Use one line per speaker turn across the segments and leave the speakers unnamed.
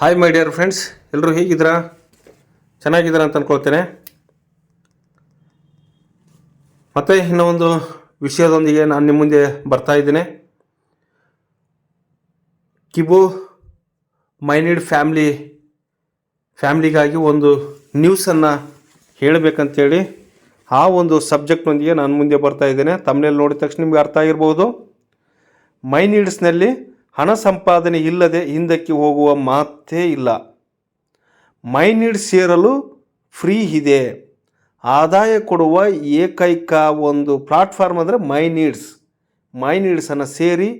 Hi my dear friends ಎಲ್ಲರೂ ಹೇಗಿದ್ದೀರಾ? ಚೆನ್ನಾಗಿದ್ದೀರಾ ಅಂತ ಅಂದ್ಕೊಳ್ತೇನೆ ಮತ್ತೆ ಇನ್ನೊಂದು ವಿಷಯದೊಂದಿಗೆ ನಾನು ನಿಮ್ಮ ಮುಂದೆ ಬರ್ತಾ ಇದ್ದೇನೆ. ಕಿಬು ಮೈನಿಡ್ ಫ್ಯಾಮ್ಲಿ, ಫ್ಯಾಮ್ಲಿಗಾಗಿ ಒಂದು ನ್ಯೂಸನ್ನು ಹೇಳಬೇಕಂತೇಳಿ ಆ ಒಂದು ಸಬ್ಜೆಕ್ಟ್ನೊಂದಿಗೆ ನಾನು ಮುಂದೆ ಬರ್ತಾ ಇದ್ದೇನೆ. ತಮ್ಮನೇಲಿ ನೋಡಿದ ತಕ್ಷಣ ನಿಮಗೆ ಅರ್ಥ ಆಗಿರ್ಬೋದು. ಮೈ ನೀಡ್ಸ್ನಲ್ಲಿ ಹಣ ಸಂಪಾದನೆ ಇಲ್ಲದೆ ಹಿಂದಕ್ಕೆ ಹೋಗುವ ಮಾತೇ ಇಲ್ಲ. ಮೈನಿಡ್ ಸೇರಲು ಫ್ರೀ ಇದೆ. ಆದಾಯ ಕೊಡುವ ಏಕೈಕ ಒಂದು ಪ್ಲಾಟ್ಫಾರ್ಮ್ ಅಂದರೆ ಮೈ ನೀಡ್ಸ್ ಮೈ ನೀಡ್ಸನ್ನು ಸೇರಿ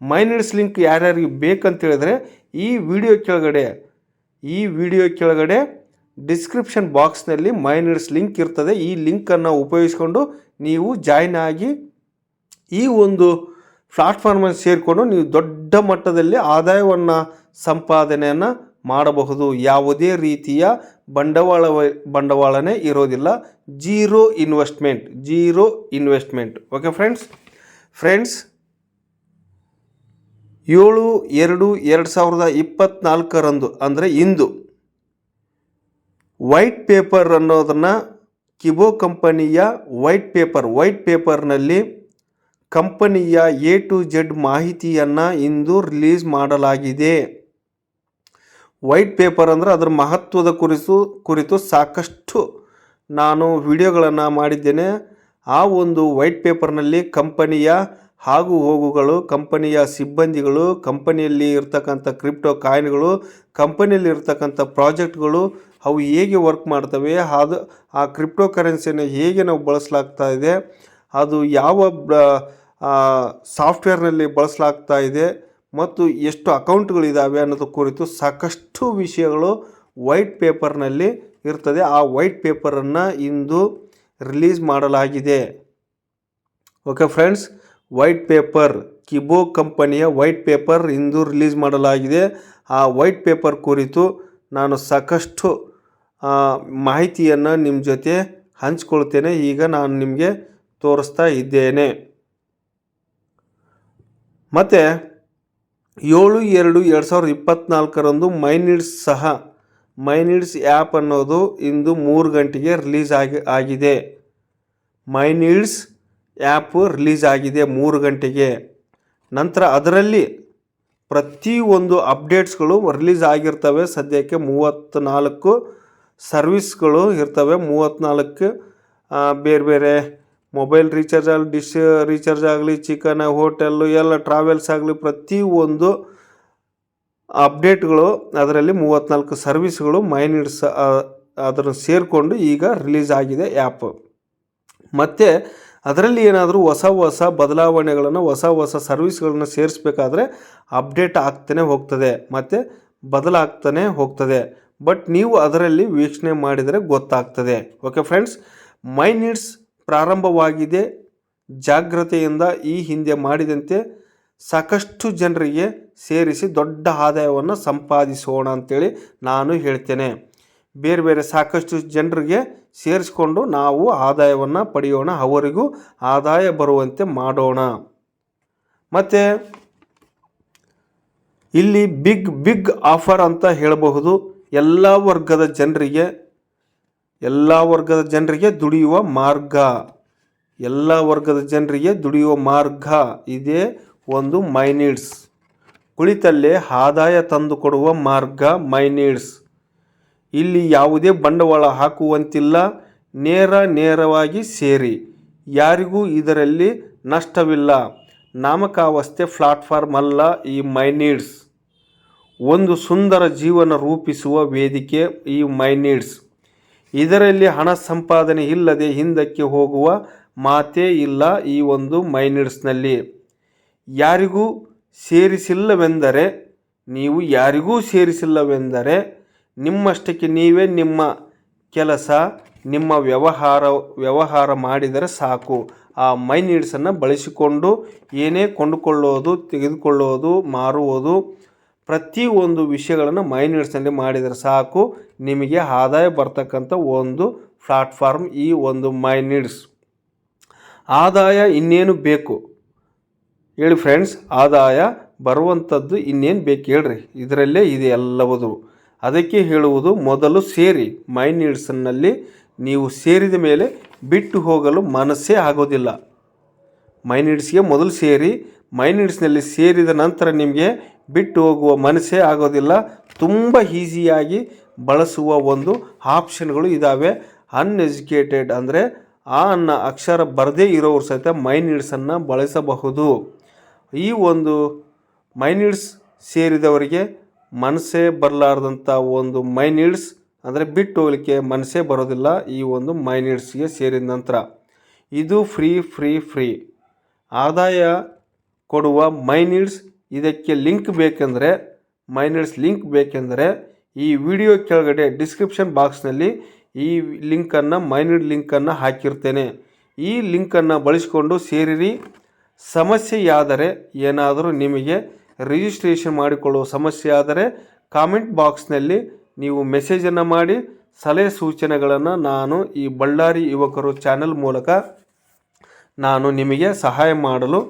ಮೈ ನೀಡ್ಸ್ ಲಿಂಕ್ ಯಾರ್ಯಾರಿಗೆ ಬೇಕಂತ ಹೇಳಿದ್ರೆ ಈ ವಿಡಿಯೋ ಕೆಳಗಡೆ, ಈ ವಿಡಿಯೋ ಕೆಳಗಡೆ ಡಿಸ್ಕ್ರಿಪ್ಷನ್ ಬಾಕ್ಸ್ನಲ್ಲಿ ಮೈ ನೀಡ್ಸ್ ಲಿಂಕ್ ಇರ್ತದೆ. ಈ ಲಿಂಕನ್ನು ಉಪಯೋಗಿಸ್ಕೊಂಡು ನೀವು ಜಾಯ್ನ್ ಆಗಿ ಈ ಒಂದು ಪ್ಲಾಟ್ಫಾರ್ಮನ್ನು ಸೇರಿಕೊಂಡು ನೀವು ದೊಡ್ಡ ಮಟ್ಟದಲ್ಲಿ ಆದಾಯವನ್ನು ಸಂಪಾದನೆಯನ್ನು ಮಾಡಬಹುದು. ಯಾವುದೇ ರೀತಿಯ ಬಂಡವಾಳ ಬಂಡವಾಳನೇ ಇರೋದಿಲ್ಲ. Zero investment zero investment. Okay friends? Friends, ಏಳು ಎರಡು ಎರಡು ಸಾವಿರದ ಇಪ್ಪತ್ತ್ನಾಲ್ಕರಂದು ಅಂದರೆ ಇಂದು, ವೈಟ್ ಪೇಪರ್ ಅನ್ನೋದನ್ನು ಕಿಬೋ ಕಂಪನಿಯ ವೈಟ್ ಪೇಪರ್, ವೈಟ್ ಪೇಪರ್ನಲ್ಲಿ ಕಂಪನಿಯ ಎ ಟು ಜೆಡ್ ಮಾಹಿತಿಯನ್ನು ಇಂದು ರಿಲೀಸ್ ಮಾಡಲಾಗಿದೆ. ವೈಟ್ ಪೇಪರ್ ಅಂದರೆ ಅದರ ಮಹತ್ವದ ಕುರಿತು ಕುರಿತು ಸಾಕಷ್ಟು ನಾನು ವಿಡಿಯೋಗಳನ್ನು ಮಾಡಿದ್ದೇನೆ. ಆ ಒಂದು ವೈಟ್ ಪೇಪರ್ನಲ್ಲಿ ಕಂಪನಿಯ ಹಾಗೂ ಹೋಗುಗಳು, ಕಂಪನಿಯ ಸಿಬ್ಬಂದಿಗಳು, ಕಂಪನಿಯಲ್ಲಿ ಇರ್ತಕ್ಕಂಥ ಕ್ರಿಪ್ಟೋ ಕಾಯಿನ್ಗಳು, ಕಂಪನಿಯಲ್ಲಿ ಇರ್ತಕ್ಕಂಥ ಪ್ರಾಜೆಕ್ಟ್ಗಳು ಅವು ಹೇಗೆ ವರ್ಕ್ ಮಾಡ್ತವೆ, ಅದು ಆ ಕ್ರಿಪ್ಟೋ ಕರೆನ್ಸಿಯನ್ನು ಹೇಗೆ ನಾವು ಬಳಸಲಾಗ್ತಾ ಇದೆ, ಅದು ಯಾವ ಸಾಫ್ಟ್ವೇರ್ನಲ್ಲಿ ಬಳಸಲಾಗ್ತಾ ಇದೆ ಮತ್ತು ಎಷ್ಟು ಅಕೌಂಟ್ಗಳಿದ್ದಾವೆ ಅನ್ನೋದು ಕುರಿತು ಸಾಕಷ್ಟು ವಿಷಯಗಳು ವೈಟ್ ಪೇಪರ್ನಲ್ಲಿ ಇರ್ತದೆ. ಆ ವೈಟ್ ಪೇಪರನ್ನು ಇಂದು ರಿಲೀಸ್ ಮಾಡಲಾಗಿದೆ. Okay friends, white paper, Kibo ಕಂಪನಿಯ ವೈಟ್ ಪೇಪರ್ ಇಂದು ರಿಲೀಸ್ ಮಾಡಲಾಗಿದೆ. ಆ ವೈಟ್ ಪೇಪರ್ ಕುರಿತು ನಾನು ಸಾಕಷ್ಟು ಮಾಹಿತಿಯನ್ನು ನಿಮ್ಮ ಜೊತೆ ಹಂಚ್ಕೊಳ್ತೇನೆ. ಈಗ ನಾನು ನಿಮಗೆ ತೋರಿಸ್ತಾ ಇದ್ದೇನೆ. ಮತ್ತು ಏಳು ಎರಡು ಎರಡು ಸಾವಿರದ ಇಪ್ಪತ್ತ್ನಾಲ್ಕರಂದು ಮೈನಿಡ್ಸ್ ಸಹ, ಮೈನಿಡ್ಸ್ ಆ್ಯಪ್ ಅನ್ನೋದು ಇಂದು ಮೂರು ಗಂಟೆಗೆ ರಿಲೀಸ್ ಆಗಿ, ಆಗಿದೆ. ಮೈನಿಡ್ಸ್ ಆ್ಯಪ್ ರಿಲೀಸ್ ಆಗಿದೆ ಮೂರು ಗಂಟೆಗೆ. ನಂತರ ಅದರಲ್ಲಿ ಪ್ರತಿಯೊಂದು ಅಪ್ಡೇಟ್ಸ್ಗಳು ರಿಲೀಸ್ ಆಗಿರ್ತವೆ. ಸದ್ಯಕ್ಕೆ ಮೂವತ್ತ್ನಾಲ್ಕು ಸರ್ವಿಸ್ಗಳು ಇರ್ತವೆ. ಮೂವತ್ತ್ನಾಲ್ಕು ಬೇರೆ ಬೇರೆ ಮೊಬೈಲ್ ರೀಚಾರ್ಜ್ ಆಗಲಿ ಡಿಶ್ ರೀಚಾರ್ಜ್ ಆಗಲಿ ಚಿಕನ್ ಹೋಟೆಲ್ಲು ಎಲ್ಲ ಟ್ರಾವೆಲ್ಸ್ ಆಗಲಿ, ಪ್ರತಿಯೊಂದು ಅಪ್ಡೇಟ್ಗಳು ಅದರಲ್ಲಿ ಮೂವತ್ತ್ನಾಲ್ಕು ಸರ್ವಿಸ್ಗಳು ಮೈನಿಡ್ಸ್ ಅದನ್ನು ಸೇರಿಕೊಂಡು ಈಗ ರಿಲೀಸ್ ಆಗಿದೆ ಆ್ಯಪ್ ಮತ್ತು ಅದರಲ್ಲಿ ಏನಾದರೂ ಹೊಸ ಹೊಸ ಬದಲಾವಣೆಗಳನ್ನು, ಹೊಸ ಹೊಸ ಸರ್ವಿಸ್ಗಳನ್ನು ಸೇರಿಸ್ಬೇಕಾದ್ರೆ ಅಪ್ಡೇಟ್ ಆಗ್ತಾನೆ ಹೋಗ್ತದೆ. ಮತ್ತು ಬದಲಾಗ್ತಾನೆ ಹೋಗ್ತದೆ. ಬಟ್ ನೀವು ಅದರಲ್ಲಿ ವೀಕ್ಷಣೆ ಮಾಡಿದರೆ ಗೊತ್ತಾಗ್ತದೆ. ಓಕೆ ಫ್ರೆಂಡ್ಸ್ ಮೈ ನೀಡ್ಸ್ ಪ್ರಾರಂಭವಾಗಿದೆ. ಜಾಗ್ರತೆಯಿಂದ ಈ ಹಿಂದೆ ಮಾಡಿದಂತೆ ಸಾಕಷ್ಟು ಜನರಿಗೆ ಸೇರಿಸಿ ದೊಡ್ಡ ಆದಾಯವನ್ನು ಸಂಪಾದಿಸೋಣ ಅಂತೇಳಿ ನಾನು ಹೇಳ್ತೇನೆ. ಬೇರೆ ಬೇರೆ ಸಾಕಷ್ಟು ಜನರಿಗೆ ಸೇರಿಸ್ಕೊಂಡು ನಾವು ಆದಾಯವನ್ನು ಪಡೆಯೋಣ, ಅವರಿಗೂ ಆದಾಯ ಬರುವಂತೆ ಮಾಡೋಣ. ಮತ್ತು ಇಲ್ಲಿ ಬಿಗ್ ಬಿಗ್ ಆಫರ್ ಅಂತ ಹೇಳಬಹುದು. ಎಲ್ಲ ವರ್ಗದ ಜನರಿಗೆ ಎಲ್ಲ ವರ್ಗದ ಜನರಿಗೆ ದುಡಿಯುವ ಮಾರ್ಗ. ಎಲ್ಲ ವರ್ಗದ ಜನರಿಗೆ ದುಡಿಯುವ ಮಾರ್ಗ. ಇದೇ ಒಂದು ಮೈನೀಡ್ಸ್. ಕುಳಿತಲ್ಲೇ ಆದಾಯ ತಂದುಕೊಡುವ ಮಾರ್ಗ ಮೈನೀಡ್ಸ್. ಇಲ್ಲಿ ಯಾವುದೇ ಬಂಡವಾಳ ಹಾಕುವಂತಿಲ್ಲ. ನೇರ ನೇರವಾಗಿ ಸೇರಿ. ಯಾರಿಗೂ ಇದರಲ್ಲಿ ನಷ್ಟವಿಲ್ಲ. ನಾಮಕಾವಸ್ಥೆ ಪ್ಲಾಟ್ಫಾರ್ಮ್ ಅಲ್ಲ ಈ ಮೈನೀಡ್ಸ್. ಒಂದು ಸುಂದರ ಜೀವನ ರೂಪಿಸುವ ವೇದಿಕೆ ಈ ಮೈನೀಡ್ಸ್. ಇದರಲ್ಲಿ ಹಣ ಸಂಪಾದನೆ ಇಲ್ಲದೆ ಹಿಂದಕ್ಕೆ ಹೋಗುವ ಮಾತೇ ಇಲ್ಲ ಈ ಒಂದು ಮೈನಿಡ್ಸ್ನಲ್ಲಿ. ಯಾರಿಗೂ ಸೇರಿಸಿಲ್ಲವೆಂದರೆ, ನೀವು ಯಾರಿಗೂ ಸೇರಿಸಿಲ್ಲವೆಂದರೆ, ನಿಮ್ಮಷ್ಟಕ್ಕೆ ನೀವೇ ನಿಮ್ಮ ಕೆಲಸ, ನಿಮ್ಮ ವ್ಯವಹಾರ ವ್ಯವಹಾರ ಮಾಡಿದರೆ ಸಾಕು. ಆ ಮೈ ನೀಡ್ಸನ್ನು ಬಳಸಿಕೊಂಡು ಏನೇ ಕೊಂಡುಕೊಳ್ಳೋದು, ತೆಗೆದುಕೊಳ್ಳೋದು, ಮಾರುವುದು ಪ್ರತಿಯೊಂದು ವಿಷಯಗಳನ್ನು ಮೈ ನೀಡ್ಸ್ನಲ್ಲಿ ಮಾಡಿದರೆ ಸಾಕು. ನಿಮಗೆ ಆದಾಯ ಬರ್ತಕ್ಕಂಥ ಒಂದು ಪ್ಲಾಟ್ಫಾರ್ಮ್ ಈ ಒಂದು ಮೈ ನೀಡ್ಸ್ ಆದಾಯ ಇನ್ನೇನು ಬೇಕು? ಹೇಳಿ ಫ್ರೆಂಡ್ಸ್ ಆದಾಯ ಬರುವಂಥದ್ದು ಇನ್ನೇನು ಬೇಕು ಹೇಳ್ರಿ. ಇದರಲ್ಲೇ ಇದೆ ಎಲ್ಲವುದು. ಅದಕ್ಕೆ ಹೇಳುವುದು ಮೊದಲು ಸೇರಿ. ಮೈ ನೀಡ್ಸನ್ನಲ್ಲಿ ನೀವು ಸೇರಿದ ಮೇಲೆ ಬಿಟ್ಟು ಹೋಗಲು ಮನಸ್ಸೇ ಆಗೋದಿಲ್ಲ. ಮೈನಿಡ್ಸ್ಗೆ ಮೊದಲು ಸೇರಿ. ಮೈನಿಡ್ಸ್ನಲ್ಲಿ ಸೇರಿದ ನಂತರ ನಿಮಗೆ ಬಿಟ್ಟು ಹೋಗುವ ಮನಸ್ಸೇ ಆಗೋದಿಲ್ಲ. ತುಂಬ ಈಸಿಯಾಗಿ ಬಳಸುವ ಒಂದು ಆಪ್ಷನ್ಗಳು ಇದ್ದಾವೆ ಅನ್ಎಜುಕೇಟೆಡ್ ಅಂದರೆ ಆ ಅನ್ನ ಅಕ್ಷರ ಬರದೇ ಇರೋರು ಸಹಿತ ಮೈನಿಡ್ಸನ್ನು ಬಳಸಬಹುದು. ಈ ಒಂದು ಮೈನಿಡ್ಸ್ ಸೇರಿದವರಿಗೆ ಮನಸ್ಸೇ ಬರಲಾರ್ದಂಥ ಒಂದು ಮೈನಿಡ್ಸ್ ಅಂದರೆ ಬಿಟ್ಟು ಹೋಗಲಿಕ್ಕೆ ಮನಸ್ಸೇ ಬರೋದಿಲ್ಲ ಈ ಒಂದು ಮೈನಿಡ್ಸ್ಗೆ ಸೇರಿದ ನಂತರ. ಇದು ಫ್ರೀ ಫ್ರೀ ಫ್ರೀ. ಆದಾಯ ಕೊಡುವ ಮೈನಿಡ್ಸ್, ಇದಕ್ಕೆ ಲಿಂಕ್ ಬೇಕೆಂದರೆ, ಮೈನಿಡ್ಸ್ ಲಿಂಕ್ ಬೇಕೆಂದರೆ ಈ ವಿಡಿಯೋ ಕೆಳಗಡೆ ಡಿಸ್ಕ್ರಿಪ್ಷನ್ ಬಾಕ್ಸ್ನಲ್ಲಿ ಈ ಲಿಂಕನ್ನು, ಮೈನಿಡ್ ಲಿಂಕನ್ನು ಹಾಕಿರ್ತೇನೆ. ಈ ಲಿಂಕನ್ನು ಬಳಸಿಕೊಂಡು ಸೇರಿರಿ. ಸಮಸ್ಯೆಯಾದರೆ ಏನಾದರೂ ನಿಮಗೆ ರಿಜಿಸ್ಟ್ರೇಷನ್ ಮಾಡಿಕೊಳ್ಳುವ ಸಮಸ್ಯೆ ಆದರೆ ಕಾಮೆಂಟ್ ಬಾಕ್ಸ್ನಲ್ಲಿ ನೀವು ಮೆಸೇಜನ್ನು ಮಾಡಿ, ಸಲಹೆ ಸೂಚನೆಗಳನ್ನು ನಾನು ಈ ಬಳ್ಳಾರಿ ಯುವಕರು ಚಾನೆಲ್ ಮೂಲಕ ನಾನು ನಿಮಗೆ ಸಹಾಯ ಮಾಡಲು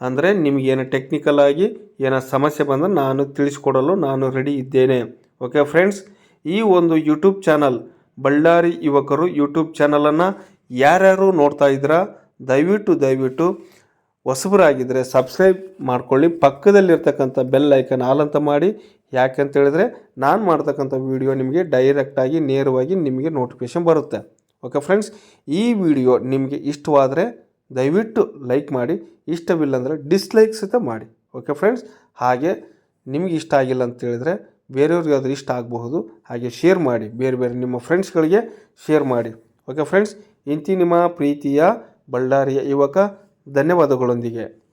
ಅಂದರೆ ನಿಮಗೇನು ಟೆಕ್ನಿಕಲ್ ಆಗಿ ಏನೋ ಸಮಸ್ಯೆ ಬಂದರೆ ನಾನು ತಿಳಿಸ್ಕೊಡಲು ನಾನು ರೆಡಿ ಇದ್ದೇನೆ. ಓಕೆ ಫ್ರೆಂಡ್ಸ್ ಈ ಒಂದು ಯೂಟ್ಯೂಬ್ ಚಾನಲ್ ಬಳ್ಳಾರಿ ಯುವಕರು ಯೂಟ್ಯೂಬ್ ಚಾನಲನ್ನು ಯಾರ್ಯಾರು ನೋಡ್ತಾ ಇದ್ದೀರಾ ದಯವಿಟ್ಟು ದಯವಿಟ್ಟು ಹೊಸಬರಾಗಿದ್ದರೆ ಸಬ್ಸ್ಕ್ರೈಬ್ ಮಾಡ್ಕೊಳ್ಳಿ. ಪಕ್ಕದಲ್ಲಿರ್ತಕ್ಕಂಥ ಬೆಲ್ ಐಕನ್ ಆಲ್ ಅಂತ ಮಾಡಿ. ಯಾಕೆಂತ ಹೇಳಿದ್ರೆ ನಾನು ಮಾಡ್ತಕ್ಕಂಥ ವಿಡಿಯೋ ನಿಮಗೆ ಡೈರೆಕ್ಟಾಗಿ ನೇರವಾಗಿ ನಿಮಗೆ ನೋಟಿಫಿಕೇಶನ್ ಬರುತ್ತೆ. ಓಕೆ ಫ್ರೆಂಡ್ಸ್ ಈ ವಿಡಿಯೋ ನಿಮಗೆ ಇಷ್ಟವಾದರೆ ದಯವಿಟ್ಟು ಲೈಕ್ ಮಾಡಿ ಇಷ್ಟವಿಲ್ಲ ಡಿಸ್ಲೈಕ್ ಸಹಿತ ಮಾಡಿ. ಓಕೆ ಫ್ರೆಂಡ್ಸ್ ಹಾಗೆ ನಿಮಗೆ ಇಷ್ಟ ಆಗಿಲ್ಲ ಅಂತ ಹೇಳಿದ್ರೆ ಬೇರೆಯವ್ರಿಗೆ ಅದು ಇಷ್ಟ ಆಗಬಹುದು. ಹಾಗೆ ಶೇರ್ ಮಾಡಿ, ಬೇರೆ ಬೇರೆ ನಿಮ್ಮ ಫ್ರೆಂಡ್ಸ್ಗಳಿಗೆ ಶೇರ್ ಮಾಡಿ. ಓಕೆ ಫ್ರೆಂಡ್ಸ್ ಇಂತಿ ನಿಮ್ಮ ಪ್ರೀತಿಯ ಬಳ್ಳಾರಿಯ ಯುವಕ, ಧನ್ಯವಾದಗಳೊಂದಿಗೆ.